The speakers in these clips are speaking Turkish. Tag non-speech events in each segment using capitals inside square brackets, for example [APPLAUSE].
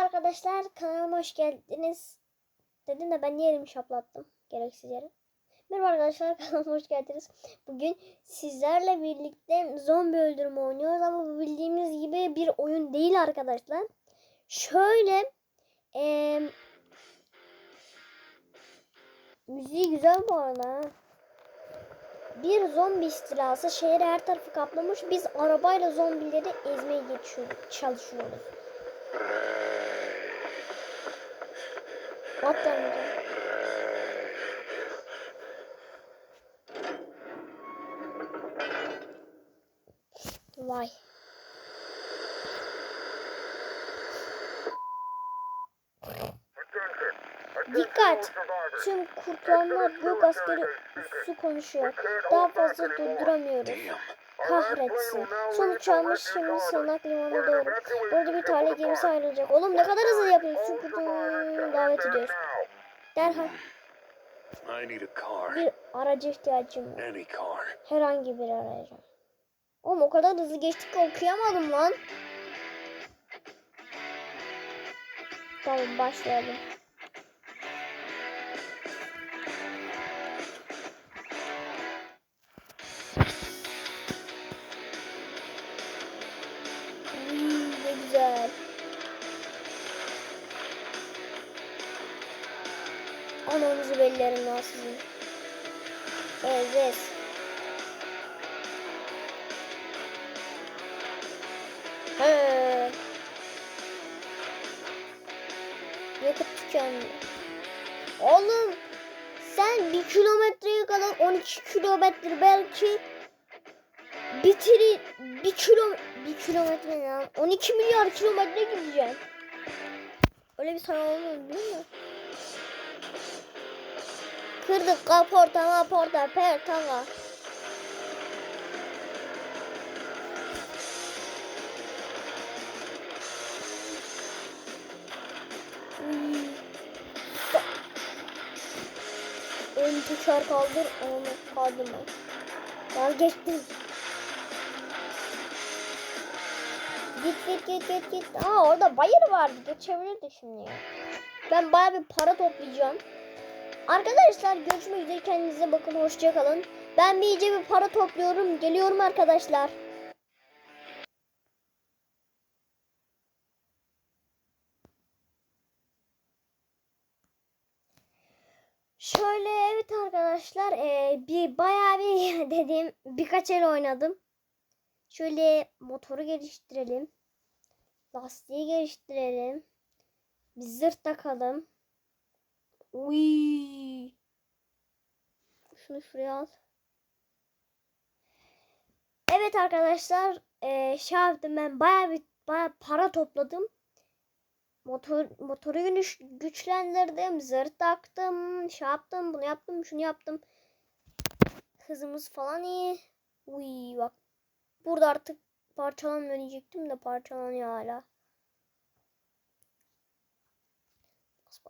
arkadaşlar kanalıma hoş geldiniz. Dedim de ben niye elimi şaplattım gereksiz yere. Merhaba arkadaşlar [LAUGHS] kanalıma hoş geldiniz. Bugün sizlerle birlikte zombi öldürme oynuyoruz ama bu bildiğimiz gibi bir oyun değil arkadaşlar. Şöyle eee müziği güzel bu arada. Bir zombi istilası şehri her tarafı kaplamış. Biz arabayla zombileri ezmeye geçiyoruz, çalışıyoruz. Atlamayacağım. Vay. Dikkat! Tüm kurtulanlar gök askeri üssü konuşuyor. Daha fazla durduramıyoruz. Kahretsin. Sonuç almış şimdi sığınak limanına doğru. Burada bir tane gemisi ayrılacak. Oğlum ne kadar hızlı yapıyorsun. Kurtulanı davet ediyoruz. Derhal I need a car. bir araca ihtiyacım var. Any car. Herhangi bir araca. Oğlum o kadar hızlı geçtik ki okuyamadım lan. Tamam başlayalım. Ananızı bellerim lan sizin. Evet. He. Yakıt tükendi. Oğlum sen bir kilometreye kadar 12 kilometre belki bitiri bir kilo bir kilometre ya 12 milyar kilometre gideceksin. Öyle bir sana olmuyor değil mi? Kırdık kaporta maporta pertanga. Hmm. Ön tuşar kaldır onu kaldırma. Ben geçtim. Git git git git git. Aa orada bayır vardı. Geçebilirdi şimdi. Ben baya bir para toplayacağım. Arkadaşlar görüşmek üzere kendinize bakın hoşça kalın. Ben bir iyice bir para topluyorum. Geliyorum arkadaşlar. Şöyle evet arkadaşlar eee, bir bayağı bir [LAUGHS] dediğim birkaç el oynadım. Şöyle motoru geliştirelim. Lastiği geliştirelim. Bir zırt takalım. Uy. Şunu şuraya al. Evet arkadaşlar eee şey yaptım ben bayağı bir bayağı para topladım. Motor motoru güç, güçlendirdim, zırt taktım, şey yaptım, bunu yaptım, şunu yaptım. Hızımız falan iyi. Uy bak. Burada artık parçalanmıyor diyecektim de parçalanıyor hala.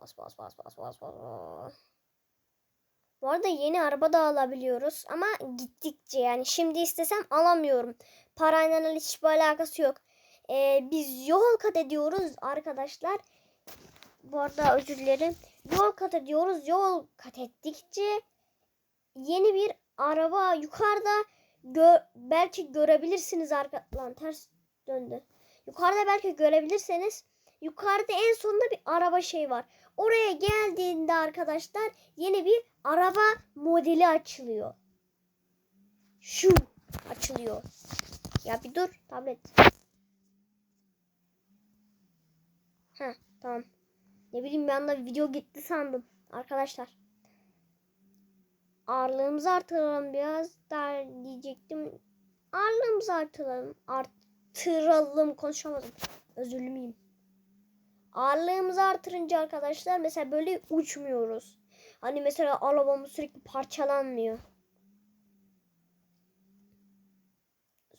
Bas bas bas bas bas bas. Bu arada yeni araba da alabiliyoruz ama gittikçe yani şimdi istesem alamıyorum. Parayla hiçbir alakası yok. Ee, biz yol kat ediyoruz arkadaşlar. Bu arada özür dilerim. Yol kat ediyoruz. Yol kat ettikçe yeni bir araba yukarıda gö- belki görebilirsiniz arka lan ters döndü. Yukarıda belki görebilirseniz yukarıda en sonunda bir araba şey var. Oraya geldiğinde arkadaşlar yeni bir araba modeli açılıyor. Şu açılıyor. Ya bir dur tablet. Heh tamam. Ne bileyim bir anda video gitti sandım. Arkadaşlar. Ağırlığımızı artıralım biraz daha diyecektim. Ağırlığımızı artıralım. Artıralım konuşamadım. Özürlü müyüm? Ağırlığımızı artırınca arkadaşlar mesela böyle uçmuyoruz. Hani mesela arabamız sürekli parçalanmıyor.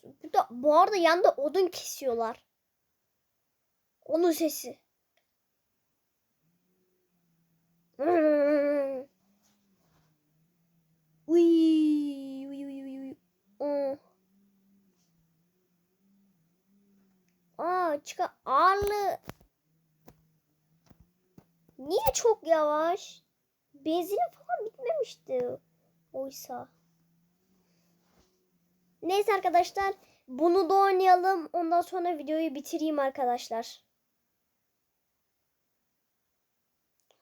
Bu, da, bu arada yanda odun kesiyorlar. Onun sesi. [LAUGHS] Uy. Oo. Aa, çıka ağırlığı Niye çok yavaş? Benzini falan bitmemişti. Oysa. Neyse arkadaşlar. Bunu da oynayalım. Ondan sonra videoyu bitireyim arkadaşlar.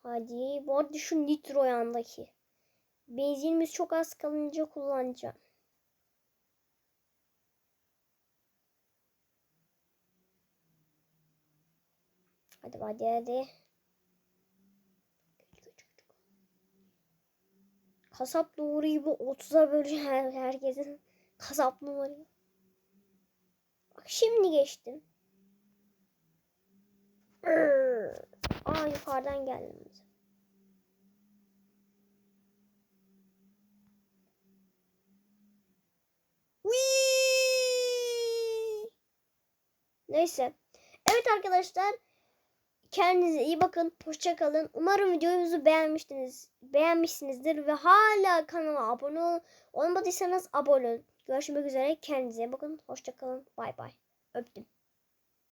Hadi. Bu arada şu nitro yandaki. Benzinimiz çok az kalınca kullanacağım. Hadi hadi hadi. Kasap numarayı bu 30'a bölüyor her, herkesin. [LAUGHS] Kasap numarayı. Bak şimdi geçtim. Aa yukarıdan geldim. Neyse. Evet arkadaşlar. Kendinize iyi bakın. Hoşça kalın. Umarım videomuzu beğenmiştiniz. Beğenmişsinizdir ve hala kanala abone ol olmadıysanız abone olun. Görüşmek üzere. Kendinize iyi bakın. Hoşça kalın. Bay bay. Öptüm.